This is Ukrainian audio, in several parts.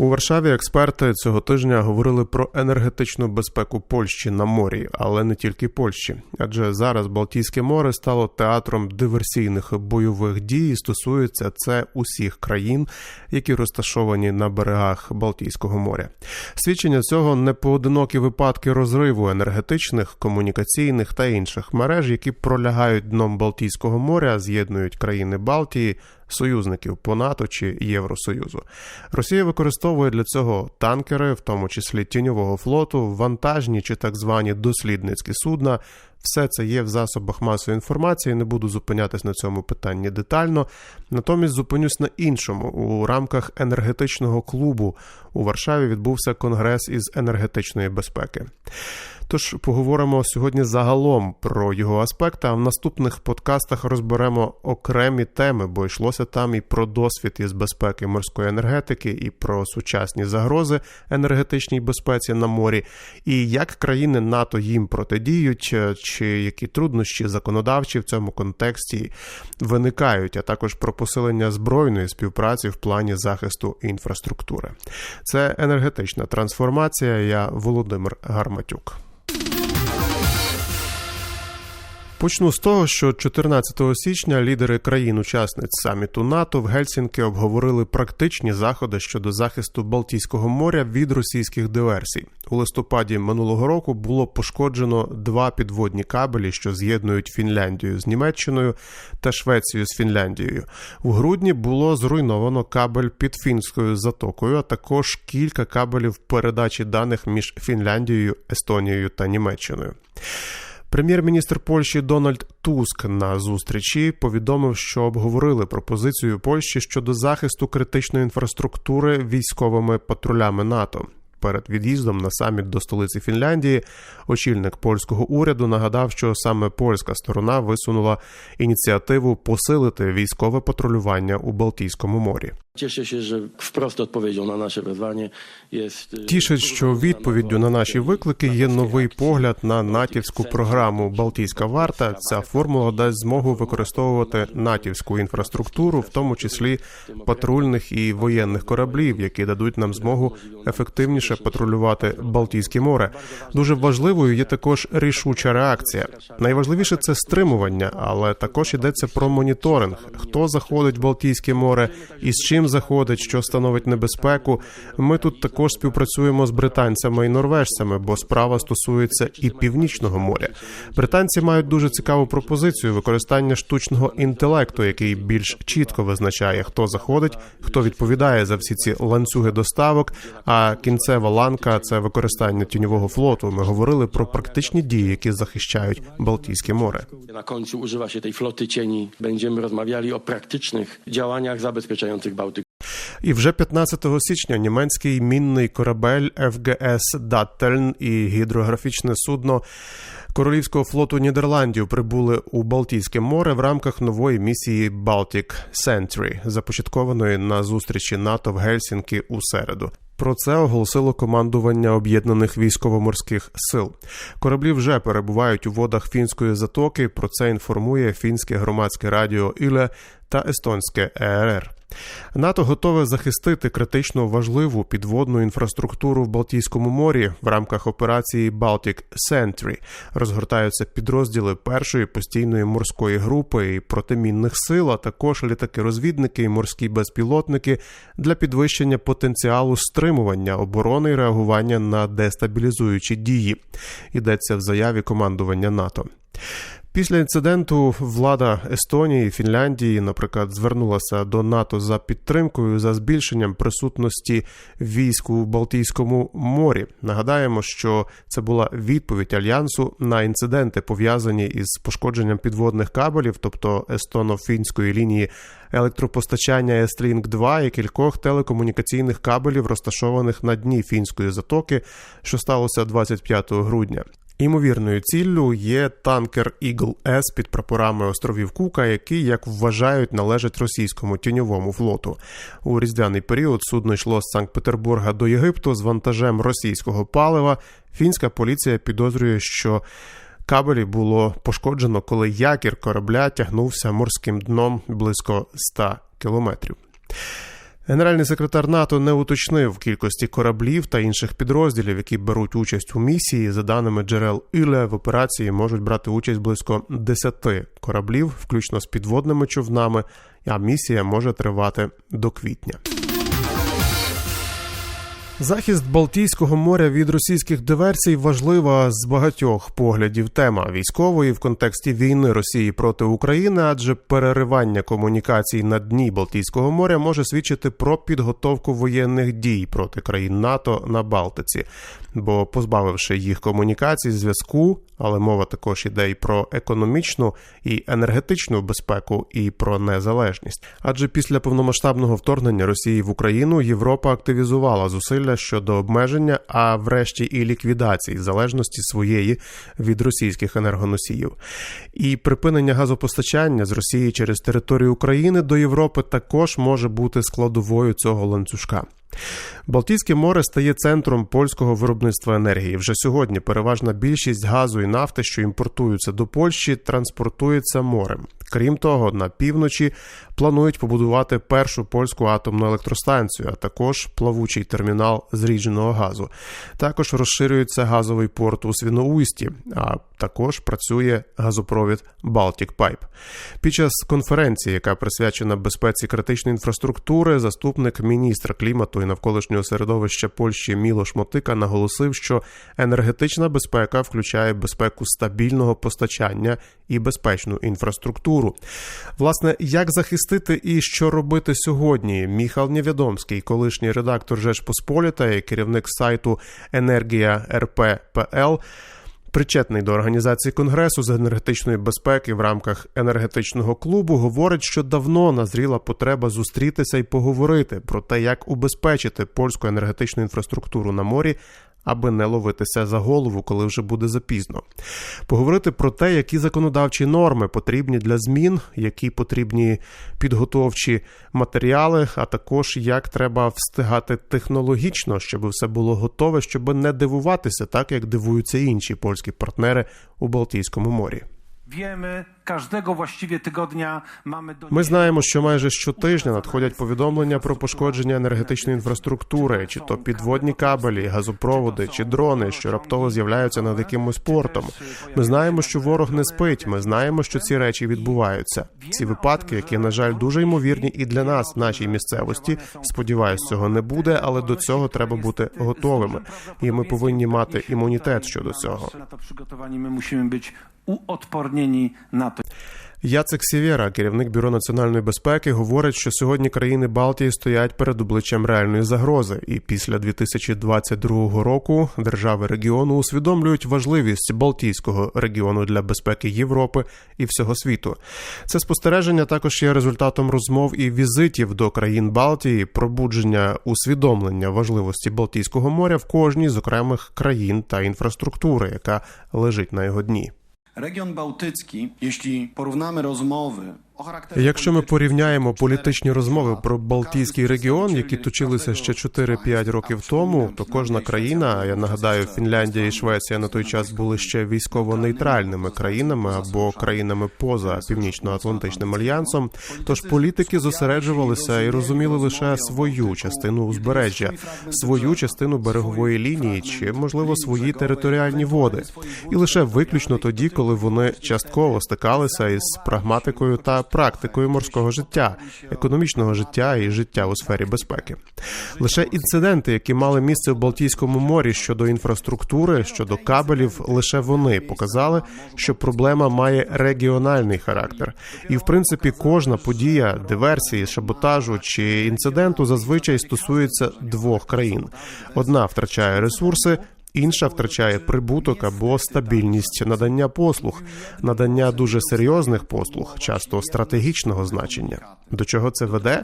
У Варшаві експерти цього тижня говорили про енергетичну безпеку Польщі на морі, але не тільки Польщі, адже зараз Балтійське море стало театром диверсійних бойових дій. і Стосується це усіх країн, які розташовані на берегах Балтійського моря. Свідчення цього непоодинокі випадки розриву енергетичних, комунікаційних та інших мереж, які пролягають дном Балтійського моря, з'єднують країни Балтії союзників по НАТО чи Євросоюзу. Росія використовує для цього танкери, в тому числі тіньового флоту, вантажні чи так звані дослідницькі судна. Все це є в засобах масової інформації. Не буду зупинятись на цьому питанні детально. Натомість зупинюсь на іншому. У рамках енергетичного клубу у Варшаві відбувся конгрес із енергетичної безпеки. Тож поговоримо сьогодні загалом про його аспекти. А в наступних подкастах розберемо окремі теми, бо йшлося там і про досвід із безпеки морської енергетики, і про сучасні загрози енергетичній безпеці на морі, і як країни НАТО їм протидіють, чи які труднощі законодавчі в цьому контексті виникають, а також про посилення збройної співпраці в плані захисту інфраструктури. Це енергетична трансформація. Я Володимир Гарматюк. Почну з того, що 14 січня лідери країн-учасниць саміту НАТО в Гельсінки обговорили практичні заходи щодо захисту Балтійського моря від російських диверсій. У листопаді минулого року було пошкоджено два підводні кабелі, що з'єднують Фінляндію з Німеччиною та Швецію з Фінляндією. У грудні було зруйновано кабель під фінською затокою, а також кілька кабелів передачі даних між Фінляндією, Естонією та Німеччиною. Прем'єр-міністр Польщі Дональд Туск на зустрічі повідомив, що обговорили пропозицію Польщі щодо захисту критичної інфраструктури військовими патрулями НАТО. Перед від'їздом на саміт до столиці Фінляндії очільник польського уряду нагадав, що саме польська сторона висунула ініціативу посилити військове патрулювання у Балтійському морі. Cieszę się, że wprost odpowiedzią na nasze wezwanie jest. Тішить, що відповіддю на наші виклики є новий погляд на натівську програму Балтійська варта. Ця формула дасть змогу використовувати натівську інфраструктуру, в тому числі патрульних і воєнних кораблів, які дадуть нам змогу ефективніше патрулювати Балтійське море. Дуже важливою є також рішуча реакція. Найважливіше це стримування, але також йдеться про моніторинг: хто заходить в Балтійське море і з чим заходить, що становить небезпеку. Ми тут також співпрацюємо з британцями і норвежцями, бо справа стосується і північного моря. Британці мають дуже цікаву пропозицію використання штучного інтелекту, який більш чітко визначає, хто заходить, хто відповідає за всі ці ланцюги доставок. А кінцева ланка це використання тіньового флоту. Ми говорили про практичні дії, які захищають Балтійське море. Na końcu używa się tej floty cieni. Będziemy rozmawiali o praktycznych działaniach zabezpieczających Bałtyk. І вже 15 січня німецький мінний корабель ФГС Даттельн і гідрографічне судно Королівського флоту Нідерландів прибули у Балтійське море в рамках нової місії Baltic Sentry, започаткованої на зустрічі НАТО в Гельсінкі у середу. Про це оголосило командування об'єднаних військово-морських сил. Кораблі вже перебувають у водах фінської затоки. Про це інформує фінське громадське радіо Іле та естонське ЕРР. НАТО готове захистити критично важливу підводну інфраструктуру в Балтійському морі в рамках операції Baltic Sentry. Розгортаються підрозділи першої постійної морської групи і протимінних сил, а також літаки-розвідники і морські безпілотники для підвищення потенціалу стримування оборони і реагування на дестабілізуючі дії. Йдеться в заяві командування НАТО. Після інциденту влада Естонії, Фінляндії, наприклад, звернулася до НАТО за підтримкою за збільшенням присутності військ у Балтійському морі. Нагадаємо, що це була відповідь альянсу на інциденти, пов'язані із пошкодженням підводних кабелів, тобто естоно-фінської лінії електропостачання Естрінг 2 і кількох телекомунікаційних кабелів, розташованих на дні фінської затоки, що сталося 25 грудня. Імовірною ціллю є танкер Eagle S під прапорами островів Кука, який, як вважають, належить російському тіньовому флоту. У різдвяний період судно йшло з Санкт-Петербурга до Єгипту з вантажем російського палива. Фінська поліція підозрює, що кабелі було пошкоджено, коли якір корабля тягнувся морським дном близько 100 кілометрів. Генеральний секретар НАТО не уточнив кількості кораблів та інших підрозділів, які беруть участь у місії. За даними джерел Іле, в операції можуть брати участь близько 10 кораблів, включно з підводними човнами. А місія може тривати до квітня. Захист Балтійського моря від російських диверсій важлива з багатьох поглядів тема військової в контексті війни Росії проти України, адже переривання комунікацій на дні Балтійського моря може свідчити про підготовку воєнних дій проти країн НАТО на Балтиці. Бо позбавивши їх комунікацій, зв'язку, але мова також іде і про економічну і енергетичну безпеку, і про незалежність. Адже після повномасштабного вторгнення Росії в Україну Європа активізувала зусилля щодо обмеження, а врешті і ліквідації залежності своєї від російських енергоносіїв. І припинення газопостачання з Росії через територію України до Європи також може бути складовою цього ланцюжка. Балтійське море стає центром польського виробництва енергії. Вже сьогодні переважна більшість газу і нафти, що імпортуються до Польщі, транспортується морем. Крім того, на півночі планують побудувати першу польську атомну електростанцію, а також плавучий термінал зрідженого газу. Також розширюється газовий порт у Свіноуйсті, а також працює газопровід Baltic Pipe. Під час конференції, яка присвячена безпеці критичної інфраструктури, заступник міністра клімату і навколишнього середовища Польщі Мілош Мотика наголосив, що енергетична безпека включає безпеку стабільного постачання і безпечну інфраструктуру. Власне, як захистити і що робити сьогодні? Міхал Невідомський, колишній редактор Жечпосполіта і керівник сайту Енергія РП.ПЛ, причетний до організації конгресу з енергетичної безпеки в рамках енергетичного клубу, говорить, що давно назріла потреба зустрітися і поговорити про те, як убезпечити польську енергетичну інфраструктуру на морі. Аби не ловитися за голову, коли вже буде запізно, поговорити про те, які законодавчі норми потрібні для змін, які потрібні підготовчі матеріали, а також як треба встигати технологічно, щоб все було готове, щоб не дивуватися, так як дивуються інші польські партнери у Балтійському морі. Wiemy, właściwie tygodnia mamy do Ми знаємо, що майже щотижня надходять повідомлення про пошкодження енергетичної інфраструктури, чи то підводні кабелі, газопроводи, чи дрони, що раптово з'являються над якимось портом. Ми знаємо, що ворог не спить. Ми знаємо, що ці речі відбуваються. Ці випадки, які на жаль дуже ймовірні і для нас в нашій місцевості. Сподіваюсь, цього не буде, але до цього треба бути готовими. І ми повинні мати імунітет щодо цього. Na to przygotowani my musimy to. Яцек Сівєра, керівник бюро національної безпеки, говорить, що сьогодні країни Балтії стоять перед обличчям реальної загрози, і після 2022 року держави регіону усвідомлюють важливість Балтійського регіону для безпеки Європи і всього світу. Це спостереження також є результатом розмов і візитів до країн Балтії, пробудження усвідомлення важливості Балтійського моря в кожній з окремих країн та інфраструктури, яка лежить на його дні. Region bałtycki, jeśli porównamy rozmowy Якщо ми порівняємо політичні розмови про Балтійський регіон, які точилися ще każdego 4-5 років тому, то кожна країна, я нагадаю, Фінляндія і Швеція на той час були ще військово-нейтральними країнами або країнами поза північно-атлантичним альянсом. Тож політики зосереджувалися і розуміли лише свою частину узбережжя, свою частину берегової лінії чи, можливо, свої територіальні води, і лише виключно тоді, коли вони частково стикалися із прагматикою та практикою морського життя, економічного життя і життя у сфері безпеки. Лише інциденти, які мали місце в Балтійському морі щодо інфраструктури, щодо кабелів, лише вони показали, що проблема має регіональний характер. І в принципі, кожна подія, диверсії, шаботажу чи інциденту зазвичай стосується двох країн: одна втрачає ресурси. Інша втрачає прибуток або стабільність надання послуг, надання дуже серйозних послуг, часто стратегічного значення. До чого це веде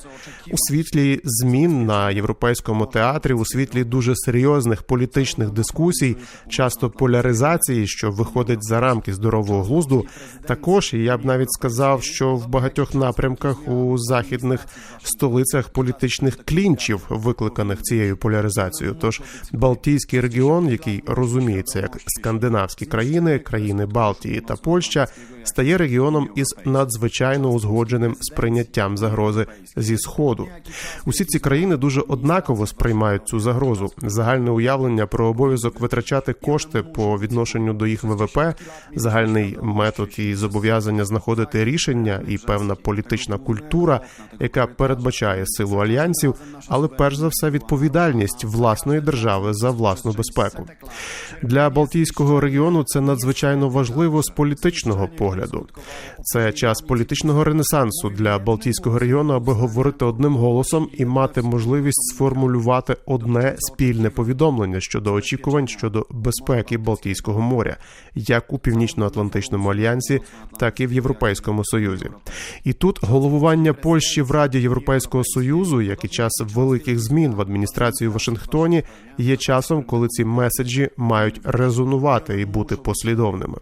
у світлі змін на європейському театрі, у світлі дуже серйозних політичних дискусій, часто поляризації, що виходить за рамки здорового глузду. Також я б навіть сказав, що в багатьох напрямках у західних столицях політичних клінчів, викликаних цією поляризацією. Тож Балтійський регіон, який розуміється як скандинавські країни, країни Балтії та Польща, стає регіоном із надзвичайно узгодженим сприйняттям загрози зі сходу. Усі ці країни дуже однаково сприймають цю загрозу. Загальне уявлення про обов'язок витрачати кошти по відношенню до їх ВВП, загальний метод і зобов'язання знаходити рішення і певна політична культура, яка передбачає силу альянсів, але перш за все відповідальність власної держави за власну безпеку. Для Балтійського регіону це надзвичайно важливо з політичного погляду. Це час політичного ренесансу для Балтійського регіону, аби говорити одним голосом і мати можливість сформулювати одне спільне повідомлення щодо очікувань щодо безпеки Балтійського моря, як у північно-атлантичному альянсі, так і в Європейському Союзі. І тут головування Польщі в Раді Європейського Союзу, як і час великих змін в адміністрації в Вашингтоні, є часом, коли ці меседжі мають резонувати і бути послідовними.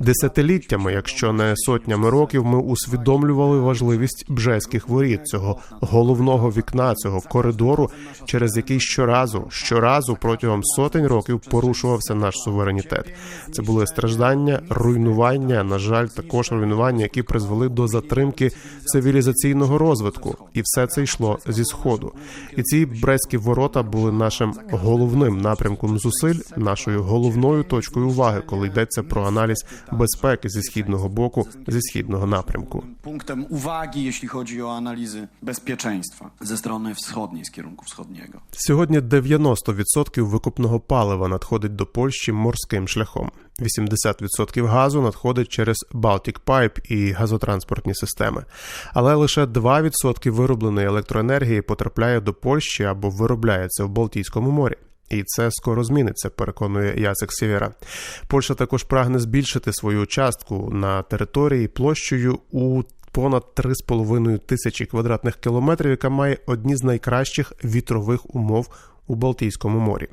Десятиліттями, якщо не сотнями років, ми усвідомлювали важливість бжеських воріт, цього головного вікна, цього коридору, через який щоразу, щоразу протягом сотень років порушувався наш суверенітет. Це були страждання, руйнування, на жаль, також руйнування, які призвели до затримки цивілізаційного розвитку, і все це йшло зі сходу. І ці брестські ворота були нашим головним напрямком зусиль, нашою головною точкою уваги, коли йдеться про аналіз безпеки зі східного боку, зі східного напрямку. Punktem uwagi, jeśli chodzi o analizy bezpieczeństwa ze strony wschodniej, z kierunku wschodniego. Сьогодні 90% викупного палива надходить до Польщі морським шляхом. 80% газу надходить через Baltic Pipe і газотранспортні системи. Але лише 2% виробленої електроенергії потрапляє до Польщі або виробляється в Балтійському морі. І це скоро зміниться, переконує Яцек Сєвєра. Польща також прагне збільшити свою частку на території площею у понад 3,5 тисячі квадратних кілометрів, яка має одні з найкращих вітрових умов у Балтійському морі.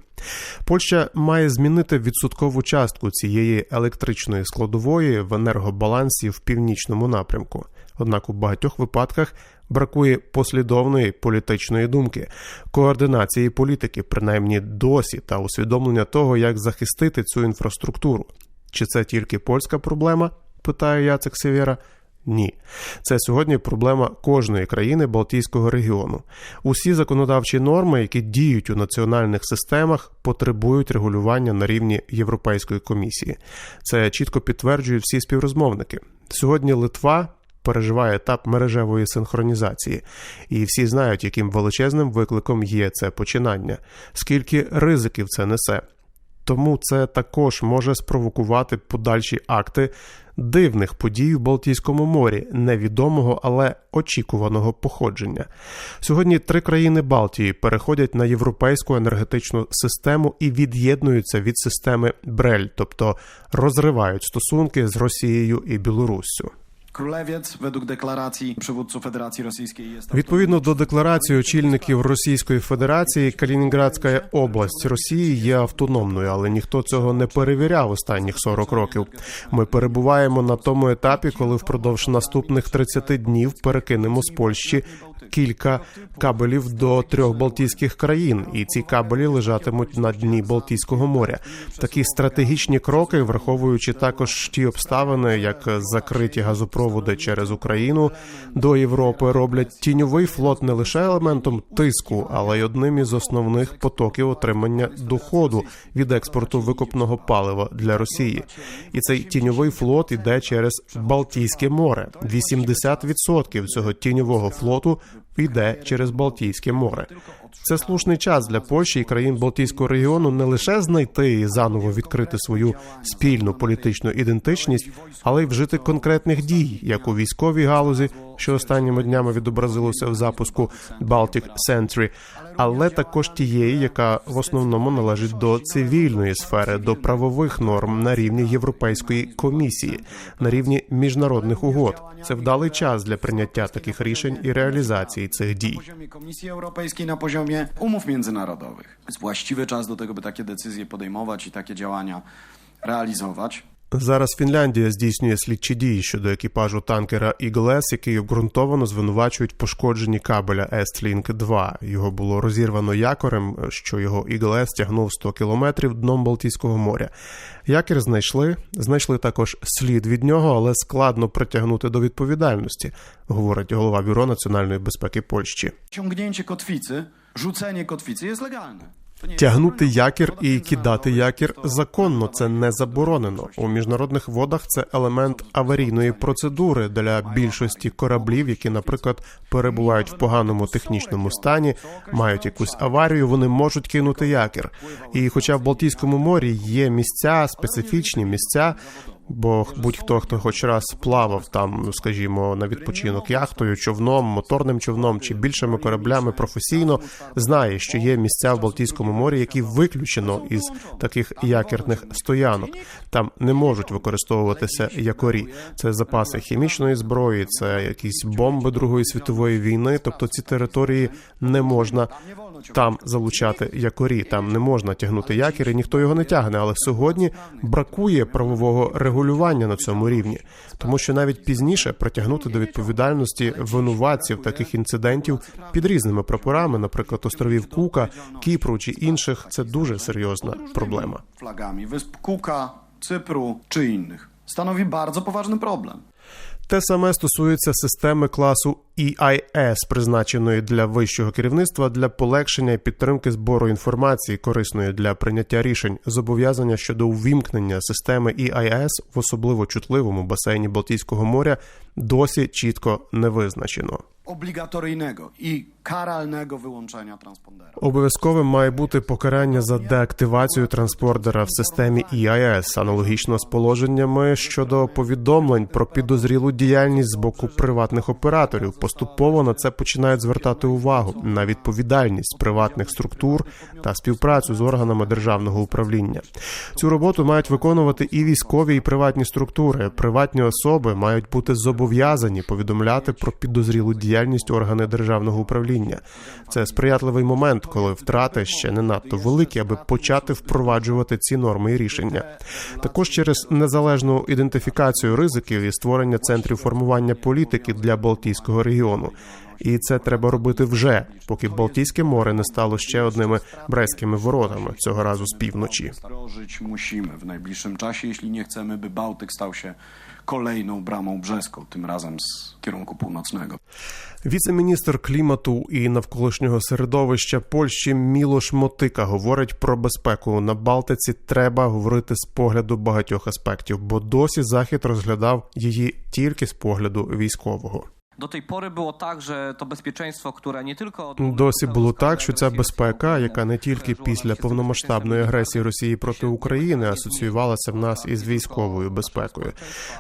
Польща має змінити відсоткову частку цієї електричної складової в енергобалансі в північному напрямку. Однак у багатьох випадках бракує послідовної політичної думки, координації політики, принаймні досі, та усвідомлення того, як захистити цю інфраструктуру. Чи це тільки польська проблема? питає Яцек Сєвєра. Ні, це сьогодні проблема кожної країни Балтійського регіону. Усі законодавчі норми, які діють у національних системах, потребують регулювання на рівні Європейської комісії. Це чітко підтверджують всі співрозмовники. Сьогодні Литва переживає етап мережевої синхронізації, і всі знають, яким величезним викликом є це починання, скільки ризиків це несе. Тому це також може спровокувати подальші акти дивних подій в Балтійському морі, невідомого, але очікуваного походження. Сьогодні три країни Балтії переходять на європейську енергетичну систему і від'єднуються від системи Брель, тобто розривають стосунки з Росією і Білоруссю. Відповідно до декларації очільників Російської Федерації, Калінінградська область Росії є автономною, але ніхто цього не перевіряв останніх 40 років. Ми перебуваємо на тому етапі, коли впродовж наступних 30 днів перекинемо з Польщі кілька кабелів до трьох балтійських країн, і ці кабелі лежатимуть на дні Балтійського моря. Такі стратегічні кроки, враховуючи також ті обставини, як закриті газопроводи через Україну до Європи, роблять тіньовий флот не лише елементом тиску, але й одним із основних потоків отримання доходу від експорту викопного палива для Росії. І цей тіньовий флот іде через Балтійське море. 80% цього тіньового флоту Oui. Йде через Балтійське море. Це слушний час для Польщі і країн Балтійського регіону не лише знайти і заново відкрити свою спільну політичну ідентичність, але й вжити конкретних дій, як у військовій галузі, що останніми днями відобразилося в запуску Baltic Sentry, але також тієї, яка в основному належить до цивільної сфери, до правових норм на рівні Європейської комісії, на рівні міжнародних угод. Це вдалий час для прийняття таких рішень і реалізації Na poziomie Komisji Europejskiej, na poziomie umów międzynarodowych. Jest właściwy czas do tego, by takie decyzje podejmować i takie działania realizować. Зараз Фінляндія здійснює слідчі дії щодо екіпажу танкера S, який обґрунтовано звинувачують пошкодженні кабеля Estlink 2 Його було розірвано якорем, що його S тягнув 100 кілометрів дном Балтійського моря. Якір znайшли, знайшли також слід від нього, але складно притягнути до відповідальності, говорить голова бюро національної безпеки Польщі. Ciągnięcie kotwicy, rzucenie kotwicy jest legalne. Тягнути якір і кидати якір законно, це не заборонено. У міжнародних водах це елемент аварійної процедури для більшості кораблів, які, наприклад, перебувають в поганому технічному стані, мають якусь аварію, вони можуть кинути якір. І хоча в Балтійському морі є місця, специфічні місця. Бо будь-хто, хто хоч раз плавав там, скажімо, на відпочинок яхтою, човном, моторним човном чи більшими кораблями професійно, знає, що є місця в Балтійському морі, які виключено із таких якірних стоянок. Там не можуть використовуватися якорі. Це запаси хімічної зброї, це якісь бомби Другої світової війни. Тобто ці території не можна там залучати якорі, там не можна тягнути якір, і ніхто його не тягне. Але сьогодні бракує правового регулювання на цьому рівні, тому що навіть пізніше притягнути до відповідальності винуватців таких інцидентів під різними прапорами, наприклад, островів Кука, Кіпру чи інших, це дуже серйозна проблема. Флагами Кука, Ципру чи інших становить дуже поважний problem. Те саме стосується системи класу EIS, призначеної для вищого керівництва для полегшення і підтримки збору інформації, корисної для прийняття рішень. Зобов'язання щодо увімкнення системи EIS в особливо чутливому басейні Балтійського моря досі чітко не визначено. Obligatoryjnego i karalnego wyłączenia transpondera. Обов'язковим має бути покарання за деактивацію транспордера в системі EIS, аналогічно з положеннями щодо повідомлень про підозрілу діяльність з боку приватних операторів. Поступово на це починають звертати увагу на відповідальність приватних структур та співпрацю з органами державного управління. Цю роботу мають виконувати і військові, і приватні структури. Приватні особи мають бути зобов'язані повідомляти про підозрілу діяльність органи державного управління. Це сприятливий момент, коли втрати ще не надто великі, аби почати впроваджувати ці норми і рішення. Також через незалежну ідентифікацію ризиків і створення центрів формування політики для Балтійського регіону. І це треба робити вже, поки Балтійське море не стало ще одними брестськими воротами цього разу з півночі. Musimy w najbliższym czasie, jeśli nie chcemy, by Bałtyk stał się kolejną bramą brzeską, tym razem z kierunku północnego. Віце-міністр клімату і навколишнього середовища Польщі Мілош Мотика говорить про безпеку на Балтиці. Треба говорити з погляду багатьох аспектів, бо досі захід розглядав її тільки з погляду військового. Do tej pory było tak, że to bezpieczeństwo, które nie tylko Досі було так, що ця безпека, яка не тільки після повномасштабної агресії Росії проти України асоціювалася в нас із військовою безпекою.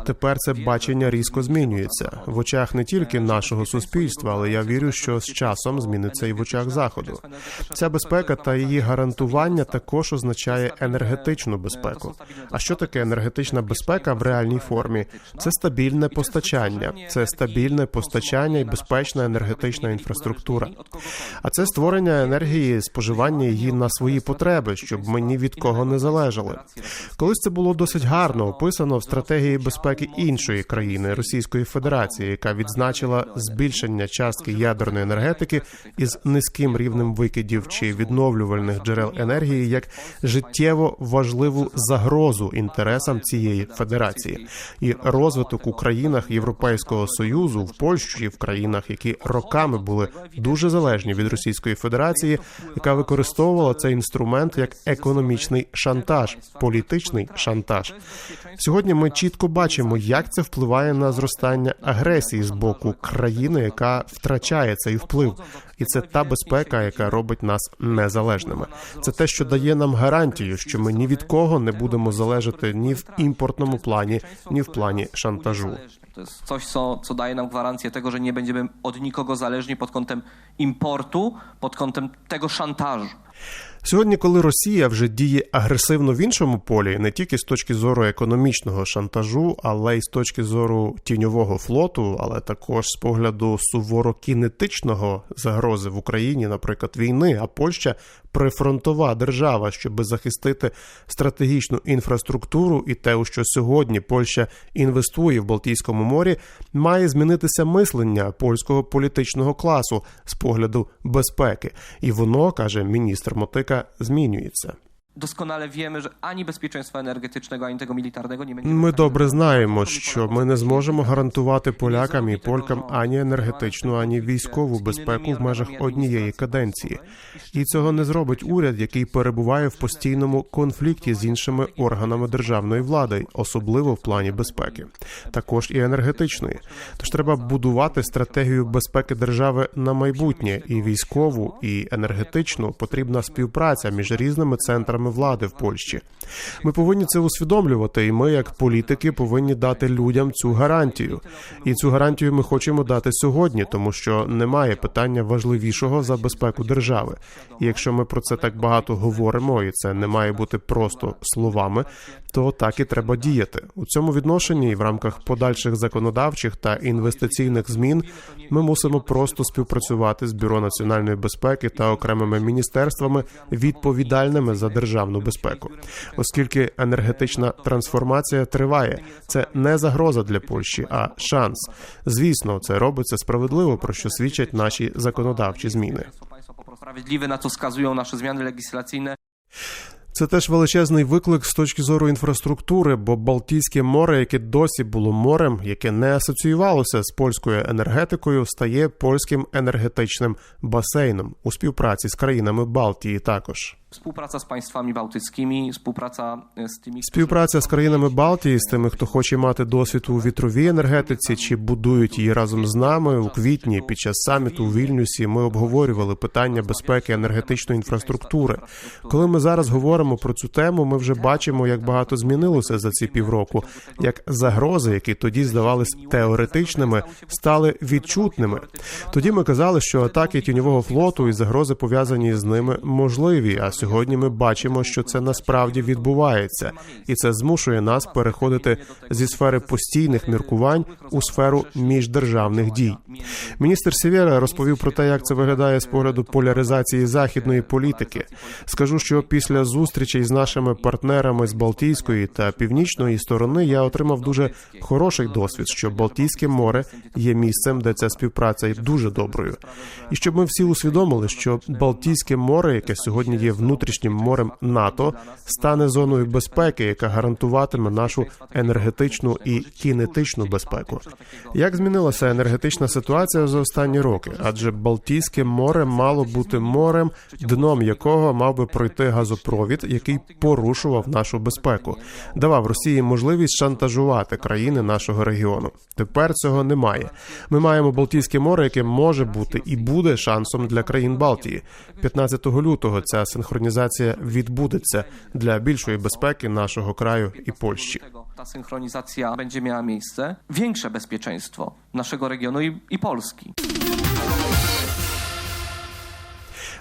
Тепер це бачення різко змінюється в очах не тільки нашого суспільства, але я вірю, що з часом зміниться і в очах заходу. Ця безпека та її гарантування також означає енергетичну безпеку. А що таке енергетична безпека в реальній формі? Це стабільне постачання, це стабільне постачання і безпечна енергетична інфраструктура. А це створення енергії, споживання її на свої потреби, щоб ми ні від кого не залежали. Колись це було досить гарно описано в стратегії безпеки іншої країни Російської Федерації, яка відзначила збільшення частки ядерної енергетики із низьким рівнем викидів чи відновлювальних джерел енергії як життєво важливу загрозу інтересам цієї федерації і розвиток у країнах Європейського союзу в Польщі, в країнах, які роками були дуже залежні від Російської Федерації, яка використовувала цей інструмент як економічний шантаж, політичний шантаж. Сьогодні ми чітко бачимо, як це впливає на зростання агресії з боку країни, яка втрачає цей вплив. І це та безпека, яка робить нас незалежними. Це те, що дає нам гарантію, що ми ні від кого не будемо залежати ні в імпортному плані, ні в плані шантажу. To jest coś, co, co daje nam gwarancję tego, że nie będziemy od nikogo zależni pod kątem importu, pod kątem tego szantażu. Сьогодні, коли Росія вже діє агресивно в іншому полі, не тільки з точки зору економічного шантажу, але й з точки зору тіньового флоту, але також з погляду суворо кінетичного загрози в Україні, наприклад, війни, а Польща прифронтова держава, щоб захистити стратегічну інфраструктуру і те, у що сьогодні Польща інвестує в Балтійському морі, має змінитися мислення польського політичного класу з погляду безпеки, і воно каже міністр Мотика, змінюється. Doskonale wiemy, że ani bezpieczeństwa energetycznego, ani tego militarnego nie. Ми добре знаємо, що ми не зможемо гарантувати полякам і полькам ані енергетичну, ані військову безпеку в межах однієї каденції. І цього не зробить уряд, який перебуває в постійному конфлікті з іншими органами державної влади, особливо в плані безпеки, також і енергетичної. Тож треба будувати стратегію безпеки держави на майбутнє, і військову, і енергетичну потрібна співпраця між різними центрами влади в Польщі. Ми повинні це усвідомлювати, і ми, як політики, повинні дати людям цю гарантію. І цю гарантію ми хочемо дати сьогодні, тому що немає питання важливішого за безпеку держави. І якщо ми про це так багато говоримо, і це не має бути просто словами, то так і треба діяти у цьому відношенні. І в рамках подальших законодавчих та інвестиційних змін ми мусимо просто співпрацювати з бюро національної безпеки та окремими міністерствами, відповідальними за державну безпеку, оскільки енергетична трансформація триває. Це не загроза для Польщі, а шанс. Звісно, це робиться справедливо, про що свідчать наші законодавчі зміни. Sprawiedliwe, na co wskazują nasze zmiany legislacyjne. Це теж величезний виклик з точки зору інфраструктури, бо Балтійське море, яке досі було морем, яке не асоціювалося з польською енергетикою, стає польським енергетичним басейном у співпраці з країнами Балтії. Також Współpraca z państwami bałtyckimi, z tymi. którzy- співпраця з країнами Балтії, з тими, хто хоче мати досвід у вітровій енергетиці, чи будують її разом з нами у квітні під час саміту у Вільнюсі. Ми обговорювали питання безпеки енергетичної інфраструктури. Коли ми зараз говоримо про цю тему, ми вже бачимо, як багато змінилося за ці півроку, як загрози, які тоді здавались теоретичними, стали відчутними. Тоді ми казали, що атаки тіньового флоту і загрози пов'язані з ними можливі. А сьогодні ми бачимо, що це насправді відбувається, і це змушує нас переходити зі сфери постійних міркувань у сферу міждержавних дій. Міністр Сєвєра розповів про те, як це виглядає з погляду поляризації західної політики. Скажу, що після зустрічей з нашими партнерами з Балтійської та північної сторони я отримав дуже хороший досвід, що Балтійське море є місцем, де ця співпраця є дуже доброю. І щоб ми всі усвідомили, що Балтійське море, яке сьогодні є внутрішнім морем НАТО, стане зоною безпеки, яка гарантуватиме нашу енергетичну і кінетичну безпеку. Як змінилася енергетична ситуація за останні роки? Адже Балтійське море мало бути морем, дном якого мав би пройти газопровід, який порушував нашу безпеку, давав Росії можливість шантажувати країни нашого регіону. Тепер цього немає. Ми маємо Балтійське море, яке може бути і буде шансом для країн Балтії. 15 лютого ця синхронізація відбудеться для більшої безпеки нашого краю і Польщі. Synchronizacja będzie miała miejsce. Większe bezpieczeństwo naszego regionu i, i Polski.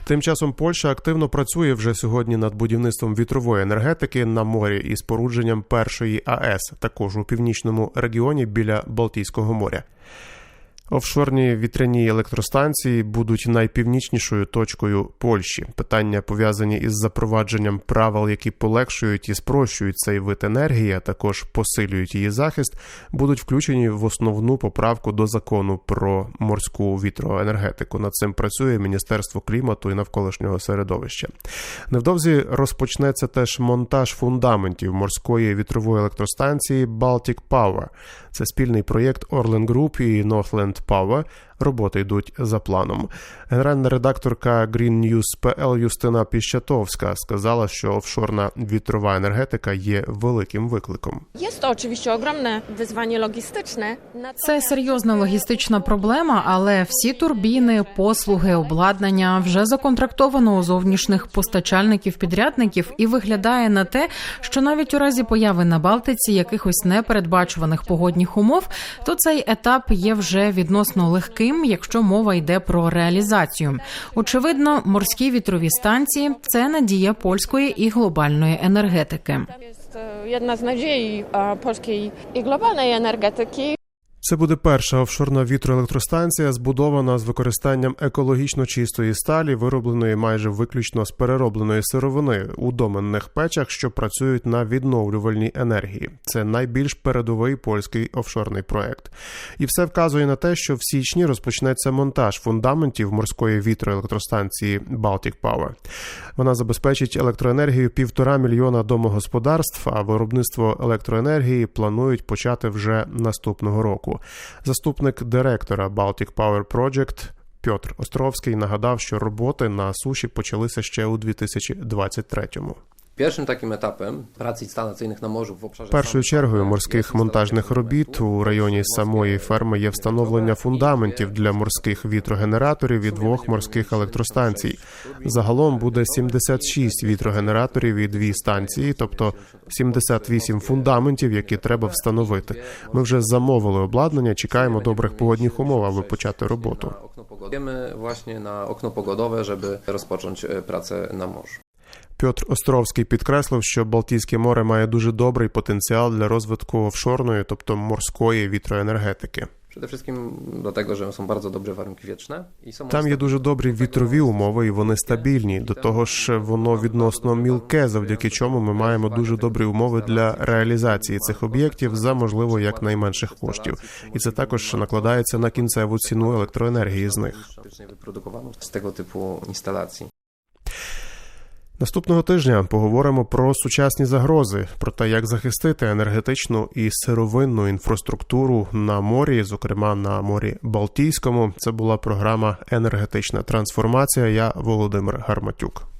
Тим часом Польща активно працює вже сьогодні над будівництвом вітрової енергетики на морі і спорудженням першої АЕС, також у північному регіоні біля Балтійського моря. Офшорні вітряні електростанції будуть найпівнічнішою точкою Польщі. Питання пов'язані із запровадженням правил, які полегшують і спрощують цей вид енергії, а також посилюють її захист, будуть включені в основну поправку до закону про морську вітроенергетику. Над цим працює Міністерство клімату і навколишнього середовища. Невдовзі розпочнеться теж монтаж фундаментів морської вітрової електростанції Baltic Power. Це спільний проєкт Orlen Group і Northland power Роботи йдуть за планом. Генеральна редакторка Green News PL Юстина Піщатовська сказала, що офшорна вітрова енергетика є великим викликом. To oczywiście ogromne wyzwanie logistyczne. Це серйозна логістична проблема, але всі турбіни, послуги, обладнання вже законтрактовано у зовнішніх постачальників-підрядників і виглядає на те, що навіть у разі появи на Балтиці якихось непередбачуваних погодних умов, то цей етап є вже відносно легким, якщо мова йде про реалізацію. Очевидно, морські вітрові станції це надія польської і глобальної енергетики. Одна з надій польської і глобальної e, Це буде перша офшорна вітроелектростанція, збудована з використанням екологічно чистої сталі, виробленої майже виключно з переробленої сировини у доменних печах, що працюють на відновлювальній енергії. Це найбільш передовий польський офшорний проект. І все вказує на те, що в січні розпочнеться монтаж фундаментів морської вітроелектростанції Baltic Power. Вона забезпечить електроенергію півтора мільйона домогосподарств, а виробництво електроенергії планують почати вже наступного року. Заступник директора Baltic Power Project Пьотр Островський нагадав, що роботи на суші почалися ще у 2023-му. Instalacyjnych na morzu w obszarze Першою чергою морських монтажних робіт у районі самої ферми є встановлення фундаментів для морських вітрогенераторів і двох морських електростанцій. Загалом буде 76 вітрогенераторів і дві станції, тобто 78 фундаментів, які треба встановити. Ми вже замовили обладнання, чекаємо добрих погодних умов, аби почати роботу. Na okno pogodowe. Wiemy właśnie na okno pogodowe, żeby rozpocząć Пьотр Островський підкреслив, що Балтійське море має дуже добрий потенціал для розвитку офшорної, тобто морської вітроенергетики. Przede wszystkim dlatego, że są bardzo dobre warunki wietrzne i są Там є дуже добрі вітрові умови, і вони стабільні. До того ж, воно відносно мілке, завдяки чому ми маємо дуже добрі умови для реалізації цих об'єктів за можливо якнайменших коштів. І це також накладається на кінцеву ціну електроенергії з них. z tego typu instalacji. Наступного тижня поговоримо про сучасні загрози, про те, як захистити енергетичну і сировинну інфраструктуру на морі, зокрема на морі Балтійському. Це була програма Енергетична трансформація. Я Володимир Гарматюк.